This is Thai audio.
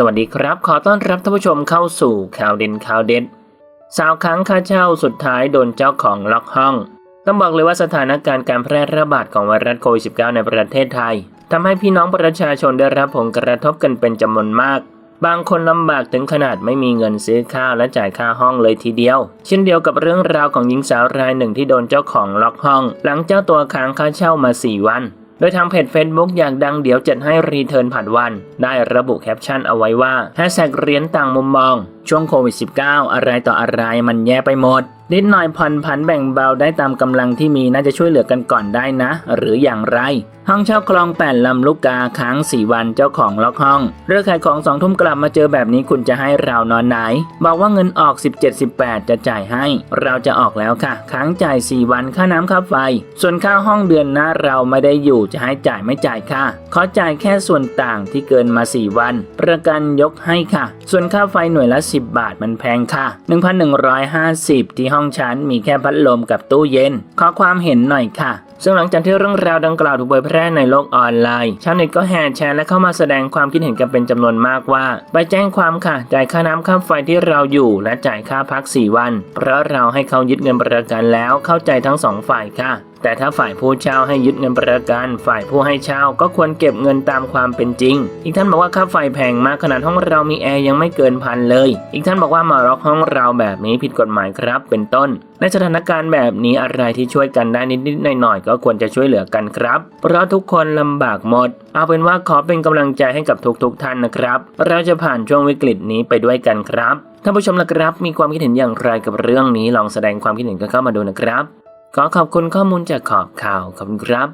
สวัสดีครับ ขอต้อนรับท่านผู้ชมเข้าสู่ข่าวเด่นข่าวเด็ดสาวค้างค่าเช่าสุดท้ายโดนเจ้าของล็อกห้อง ต้องบอกเลยว่าสถานการณ์การแพร่ระบาดของไวรัสโควิด -19 ในประเทศไทยทำให้พี่น้องประชาชนได้รับผลกระทบกันเป็นจำนวนมาก บางคนลำบากถึงขนาดไม่มีเงินซื้อข้าวและจ่ายค่าห้องเลยทีเดียว เช่นเดียวกับเรื่องราวของหญิงสาวรายหนึ่งที่โดนเจ้าของล็อกห้อง หลังเจ้าตัวค้างค่าเช่ามา 4 วัน โดยทางเพจ Facebook อยากดังเดี๋ยวจัดให้รีเทิร์นผัดวัน ได้ระบุแคปชั่นเอาไว้ว่าแฮชแท็กเหรียญต่างมุมมอง ช่วงโควิด -19 อะไรต่ออะไรมันแย่ไปหมด นิดหน่อยผ่อนผันแบ่งเบาได้ตามกำลังที่มีน่าจะช่วยเหลือกันก่อนได้นะ หรืออย่างไร ห้องเช่าคลองแปดลำลูกกาค้าง 4 วันเจ้าของล็อกห้อง เรื่องขายของสองทุ่มกลับมาเจอแบบนี้คุณจะให้เรานอนไหน บอกว่าเงินออก 17-18 จะจ่ายให้ เราจะออกแล้วค่ะ ค้างจ่าย 4 วันค่าน้ำค่าไฟ ส่วนค่าห้องเดือนหน้าเราไม่ได้อยู่จะให้จ่ายไม่จ่ายค่ะขอจ่ายแค่ส่วนต่างที่เกินมา 4 วัน ประกันยกให้ค่ะ ส่วนค่าไฟหน่วยละ10 10บาทมันแพงค่ะ 1,150 ที่ห้องชั้นมีแค่พัดลมกับตู้เย็น ขอความเห็นหน่อยค่ะซึ่งหลังจากที่เรื่องราวดังกล่าวถูกเผยแพร่ในโลกออนไลน์ ชาวเน็ตก็แห่แชร์และเข้ามาแสดงความคิดเห็นกันเป็นจำนวนมากว่า ไปแจ้งความค่ะ จ่ายค่าน้ำค่าไฟที่เราอยู่และจ่ายค่าพัก 4 วัน เพราะเราให้เขายึดเงินประกันแล้วเข้าใจทั้งสองฝ่ายค่ะ แต่ถ้าฝ่ายผู้เช่าให้ยึดเงินประกัน ฝ่ายผู้ให้เช่าก็ควรเก็บเงินตามความเป็นจริง อีกท่านบอกว่าค่าไฟแพงมากขนาดห้องเรามีแอร์ยังไม่เกินพันเลย อีกท่านบอกว่ามาล็อกห้องเราแบบนี้ผิดกฎหมายครับเป็นต้น ในสถานการณ์แบบนี้อะไรที่ช่วยกันได้นิดๆหน่อยๆก็ควรจะช่วยเหลือกันครับ เพราะทุกคนลำบากหมด เอาเป็นว่าขอเป็นกำลังใจให้กับทุกๆท่านนะครับ เราจะผ่านช่วงวิกฤตนี้ไปด้วยกันครับท่านผู้ชมละครับ มีความคิดเห็นอย่างไรกับเรื่องนี้ลองแสดงความคิดเห็นกันเข้ามาดูนะครับ ขอขอบคุณข้อมูลจากขอบข่าวขอบคุณครับ